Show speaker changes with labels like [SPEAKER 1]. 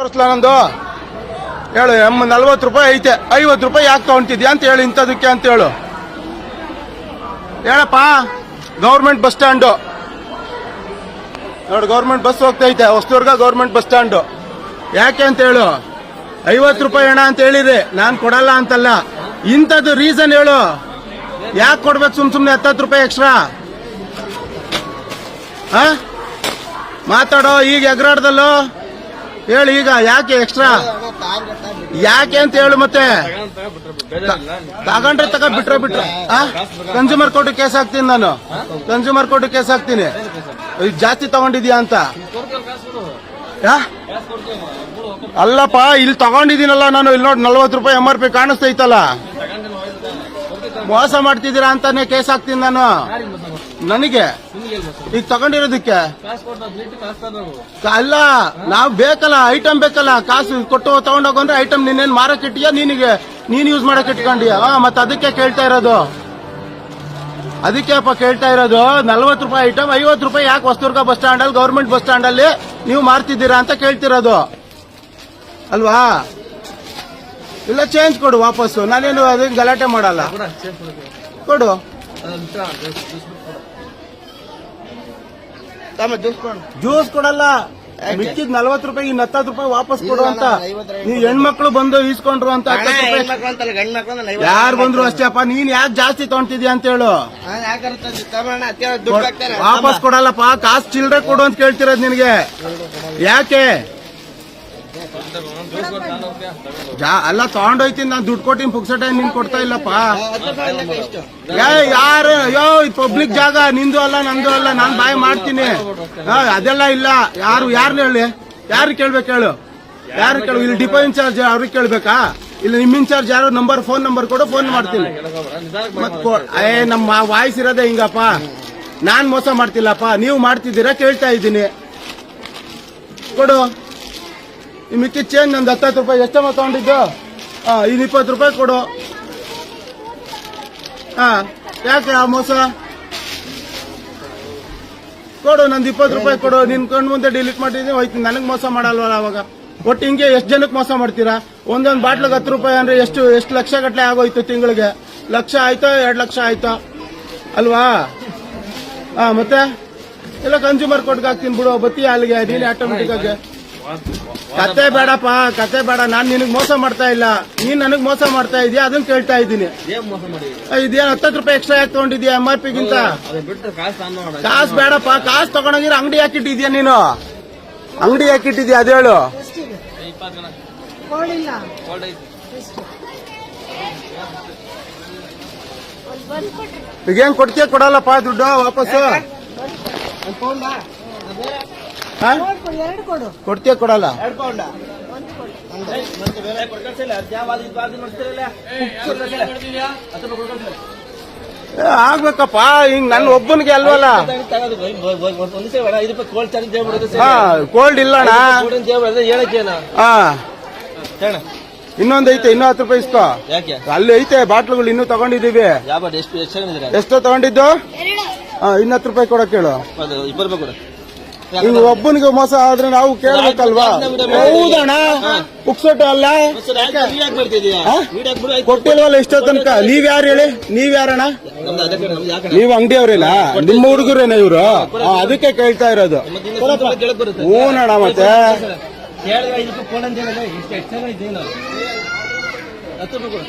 [SPEAKER 1] ತೋರಿಸ್ಲಾ ನಂದು? ಹೇಳು ಎಮ್ಮ ನಲ್ವತ್ತು ರೂಪಾಯಿ ಐತೆ. ಐವತ್ತು ರೂಪಾಯಿ ಯಾಕೆ ತಗೊಂತಿದ್ಯಾ ಅಂತ ಹೇಳು, ಇಂಥದಕ್ಕೆ ಅಂತ ಹೇಳು. ಹೇಳಪ್ಪ, ಗೌರ್ಮೆಂಟ್ ಬಸ್ ಸ್ಟ್ಯಾಂಡು. ನೋಡಿ, ಗೌರ್ಮೆಂಟ್ ಬಸ್ ಹೋಗ್ತೈತೆ ಹೊಸದುರ್ಗ ಗೌರ್ಮೆಂಟ್ ಬಸ್ ಸ್ಟ್ಯಾಂಡು. ಯಾಕೆ ಅಂತ ಹೇಳು. ಐವತ್ತು ರೂಪಾಯಿ ಹಣ ಅಂತ ಹೇಳಿರಿ, ನಾನು ಕೊಡಲ್ಲ ಅಂತಲ್ಲ. ಇಂಥದ್ದು ರೀಸನ್ ಹೇಳು. ಯಾಕೆ ಕೊಡ್ಬೇಕು ಸುಮ್ ಸುಮ್ನೆ ಹತ್ತತ್ತು ರೂಪಾಯಿ ಎಕ್ಸ್ಟ್ರಾ ಮಾತಾಡೋ, ಈಗ ಎಗರಾಡ್ದಲ್ಲೋ? ಹೇಳು ಈಗ, ಯಾಕೆ ಎಕ್ಸ್ಟ್ರಾ ಯಾಕೆ ಅಂತ ಹೇಳು ಮತ್ತೆ. ತಗೊಂಡ್ರೆ ತಗ ಬಿಟ್ರೆ ಬಿಟ್ರೆ. ಕನ್ಸ್ಯೂಮರ್ ಕೋರ್ಟ್ ಕೇಸ್ ಹಾಕ್ತೀನಿ ನಾನು. ಕನ್ಸ್ಯೂಮರ್ ಕೋರ್ಟ್ ಕೇಸ್ ಹಾಕ್ತೀನಿ. ಜಾಸ್ತಿ ತಗೊಂಡಿದ್ಯಾ ಅಂತ? ಅಲ್ಲಪ್ಪ, ಇಲ್ಲಿ ತಗೊಂಡಿದ್ದೀನಲ್ಲ ನಾನು. ಇಲ್ಲಿ ನೋಡಿ, ನಲ್ವತ್ತು ರೂಪಾಯಿ ಎಂ ಆರ್ ಪಿ ಕಾಣಿಸ್ತೈತಲ್ಲ. ಮೋಸ ಮಾಡ್ತಿದ್ದೀರಾ ಅಂತಾನೆ ಕೇಸ್ ಹಾಕ್ತೀನಿ ನಾನು. ನನಗೆ? ಈಗ ತಗೊಂಡಿರೋದಕ್ಕೆ? ಅಲ್ಲ, ನಾವ್ ಬೇಕಲ್ಲ ಐಟಮ್ ಬೇಕಲ್ಲ. ಕಾಸು ಕೊಟ್ಟು ತಗೊಂಡೋಗಂದ್ರೆ ಐಟಮ್ ನೀನೇನ್ ಮಾರಕ್ ಇಟ್ಟಿಯ? ನಿನಗೆ, ನೀನ್ ಯೂಸ್ ಮಾಡಕ್ ಇಟ್ಕೊಂಡಿಯಾ? ಮತ್ತೆ ಅದಕ್ಕೆ ಕೇಳ್ತಾ ಇರೋದು. ಅದಕ್ಕೆ ಅಪ್ಪ ಕೇಳ್ತಾ ಇರೋದು, ನಲ್ವತ್ತು ರೂಪಾಯಿ ಐಟಮ್ ಐವತ್ತು ರೂಪಾಯಿ ಯಾಕೆ ಹೊಸದುರ್ಗ ಬಸ್ ಸ್ಟ್ಯಾಂಡ್ ಅಲ್ಲಿ ಗೌರ್ಮೆಂಟ್ ಬಸ್ ಸ್ಟ್ಯಾಂಡ್ ಅಲ್ಲಿ ನೀವು ಮಾರ್ತಿದ್ದೀರಾ ಅಂತ ಕೇಳ್ತಿರೋದು. ಅಲ್ವಾ? ಇಲ್ಲ ಚೇಂಜ್ ಕೊಡು ವಾಪಸ್ಸು. ನಾನೇನು ಅದನ್ನ ಗಲಾಟೆ ಮಾಡಲ್ಲ. ಕೊಡು. ಜ್ಯೂಸ್ ಕೊಡಲ್ಲ. ಮಿಕ್ಕಿದ್ ನಲ್ವತ್ ರೂಪಾಯಿ ಇನ್ನ ಹತ್ತತ್ತು ರೂಪಾಯಿ ವಾಪಸ್ ಕೊಡು ಅಂತ. ನೀ ಹೆಣ್ಮಕ್ಳು ಬಂದು ಈಸ್ಕೊಂಡ್ರು ಅಂತ ಯಾರು ಬಂದ್ರು ಅಷ್ಟೇ ಅಪ್ಪ ನೀನ್ ಯಾಕೆ ಜಾಸ್ತಿ ತಗೊಂತಿದ್ಯಾ ಅಂತ ಹೇಳು. ವಾಪಸ್ ಕೊಡಲ್ಲಪ್ಪ ಕಾಸು ಚಿಲ್ಲರೆ ಕೊಡು ಅಂತ ಕೇಳ್ತಿರೋದ್ ನಿನಗೆ. ಯಾಕೆ? ಜಾ- ಅಲ್ಲ ತಗೊಂಡೋಯ್ತೀನಿ ನಾನು ದುಡ್ಡು ಕೊಟ್ಟಿನಿ ಪುಕ್ಸಟೆ ನಿನ್ ಕೊಡ್ತಾ ಇಲ್ಲಪ್ಪ. ಯಾರು, ಅಯ್ಯೋ ಪಬ್ಲಿಕ್ ಜಾಗ, ನಿಂದು ಅಲ್ಲ, ನಂದು ಅಲ್ಲ, ನಾನು ಬಾಯ್ ಮಾಡ್ತೀನಿ. ಅದೆಲ್ಲ ಇಲ್ಲ. ಯಾರು ಯಾರು ಹೇಳಿ? ಯಾರು ಕೇಳ್ಬೇಕು ಹೇಳು? ಯಾರು ಕೇಳು? ಇಲ್ಲಿ ಡಿಪೋ ಇನ್ಚಾರ್ಜ್ ಅವ್ರಿಗೆ ಕೇಳ್ಬೇಕಾ? ಇಲ್ಲ ನಿಮ್ ಇನ್ಚಾರ್ಜ್ ಯಾರು ನಂಬರ್ ಫೋನ್ ನಂಬರ್ ಕೊಡು ಫೋನ್ ಮಾಡ್ತೀನಿ. ಏ ನಮ್ಮ ವಾಯ್ಸ್ ಇರೋದೇ ಹಿಂಗಪ್ಪ. ನಾನ್ ಮೋಸ ಮಾಡ್ತಿಲ್ಲಪ್ಪ. ನೀವು ಮಾಡ್ತಿದ್ದೀರಾ, ಕೇಳ್ತಾ ಇದ್ದೀನಿ. ಕೊಡು. ಈ ಮಿಕ್ಕಿ ಚೇಂಜ್ ನಂದು ಹತ್ತತ್ತು ರೂಪಾಯಿ ಎಷ್ಟಮ್ಮ ತಗೊಂಡಿದ್ದು? ಹಾ ಇದು ಇಪ್ಪತ್ತು ರೂಪಾಯಿ ಕೊಡು. ಹಾ ಯಾಕೆ ಆ ಮೋಸ? ಕೊಡು, ನಂದು ಇಪ್ಪತ್ತು ರೂಪಾಯಿ ಕೊಡು. ನಿನ್ ಕಣ್ ಮುಂದೆ ಡಿಲೀಟ್ ಮಾಡಿದ್ದೀನಿ ಹೋಯ್ತೀನಿ ನನಗೆ ಮೋಸ ಮಾಡಲ್ವಲ್ಲ ಅವಾಗ. ಒಟ್ಟು ಹಿಂಗೆ ಎಷ್ಟು ಜನಕ್ಕೆ ಮೋಸ ಮಾಡ್ತೀರಾ? ಒಂದೊಂದು ಬಾಟ್ಲಿಗೆ ಹತ್ತು ರೂಪಾಯಿ ಅಂದ್ರೆ ಎಷ್ಟು ಎಷ್ಟು ಲಕ್ಷ ಗಟ್ಟಲೆ ಆಗೋಯ್ತು ತಿಂಗಳಿಗೆ? ಲಕ್ಷ ಆಯ್ತಾ, ಎರಡು ಲಕ್ಷ ಆಯ್ತಾ? ಅಲ್ವಾ? ಹಾಂ ಮತ್ತೆ? ಇಲ್ಲ ಕನ್ಸ್ಯೂಮರ್ ಕೊಟ್ಟಿಗೆ ಹಾಕ್ತೀನಿ ಬಿಡು. ಬತ್ತಿ ಅಲ್ಲಿಗೆ ಡೀಲಿ ಆಟೋಮೆಟಿಕ್ ಆಗಿ. ಕತೆ ಬೇಡಪ್ಪ ಕತೆ ಬೇಡ. ನಾನು ನಿನಗೆ ಮೋಸ ಮಾಡ್ತಾ ಇಲ್ಲ. ನೀನ್ ನನಗ್ ಮೋಸ ಮಾಡ್ತಾ ಇದೀಯ? ಅದನ್ನ ಕೇಳ್ತಾ ಇದ್ದೀನಿ. ಇದೇನ್ ಹತ್ತತ್ತು ರೂಪಾಯಿ ಎಕ್ಸ್ಟ್ರಾ ಯಾಕೆ ತಗೊಂಡಿದ್ಯಾ ಎಂ ಆರ್ ಪಿಗಿಂತ
[SPEAKER 2] ಕಾಸು
[SPEAKER 1] ಬೇಡಪ್ಪ ಕಾಸು ತಗೊಂಡಿರ ಅಂಗಡಿ ಹಾಕಿಟ್ಟಿದ್ಯಾ ನೀನು? ಅಂಗಡಿ ಹಾಕಿಟ್ಟಿದ್ಯಾ?
[SPEAKER 2] ಅದೇಳು
[SPEAKER 1] ಈಗೇನ್ ಕೊಡ್ತೀಯ? ಕೊಡಲ್ಲಪ್ಪ ದುಡ್ಡು ವಾಪಸ್ ಹಾ?
[SPEAKER 3] ಕೊಡು, ಎರಡು ಕೊಡು
[SPEAKER 1] ಕೊಡ್ತೀಯ ಕೊಡಲ್ಲ? ಆಗ್ಬೇಕಪ್ಪ ಹಿಂಗ್ ನನ್ ಒಬ್ಬನಿಗೆ ಅಲ್ವಲ್ಲ?
[SPEAKER 2] ಕೋಲ್ಡ್ ಇಲ್ಲ ದೇವ್ಬಿಡೋದು
[SPEAKER 1] ಹಾ ಕೋಲ್ಡ್ ಇಲ್ಲಣ್ಣ
[SPEAKER 2] ಹೇಳಕ್ಕೇನ
[SPEAKER 1] ಹಾ.
[SPEAKER 2] ಹೇಳ
[SPEAKER 1] ಇನ್ನೊಂದ್ ಐತೆ ಇನ್ನೂ ಹತ್ತು ರೂಪಾಯಿ ಇಸ್ಕೋ. ಅಲ್ಲಿ ಐತೆ ಬಾಟ್ಲುಗಳು ಇನ್ನೂ ತಗೊಂಡಿದೀವಿ
[SPEAKER 2] ಯಾವ ಎಷ್ಟು
[SPEAKER 1] ತಗೊಂಡಿದ್ದು? ಇನ್ನೂ ಹತ್ತು ರೂಪಾಯಿ ಕೊಡಕ್ ಹೇಳು
[SPEAKER 2] ಇಬ್ಬರು ರೂಪಾಯಿ
[SPEAKER 1] ಒಬ್ಬನಿಗೆ ಮೋಸ ಆದ್ರೆ ನಾವು ಕೇಳಬೇಕಲ್ವಾ? ಹೌದಣ್ಣ? ಪುಕ್ಸೊಟ್ಟು ಅಲ್ಲ? ಕೊಟ್ಟಿಲ್ವಲ್ಲ ಇಷ್ಟೋ ತನಕ ನೀವ್ ಯಾರು ಹೇಳಿ? ನೀವ್ ಯಾರಣ್ಣ?
[SPEAKER 2] ನೀವು
[SPEAKER 1] ನೀವ್ ಅಂಗಡಿಯವ್ರೇನಾ? ನಿಮ್ಮ ಹುಡುಗರೇನ ಇವ್ರು? ಅದಕ್ಕೆ ಕೇಳ್ತಾ ಇರೋದು. ಹೂನಣ್ಣ ಮತ್ತೆ.
[SPEAKER 2] ನಾವು? ಹತ್ತು ರೂಪಾಯಿ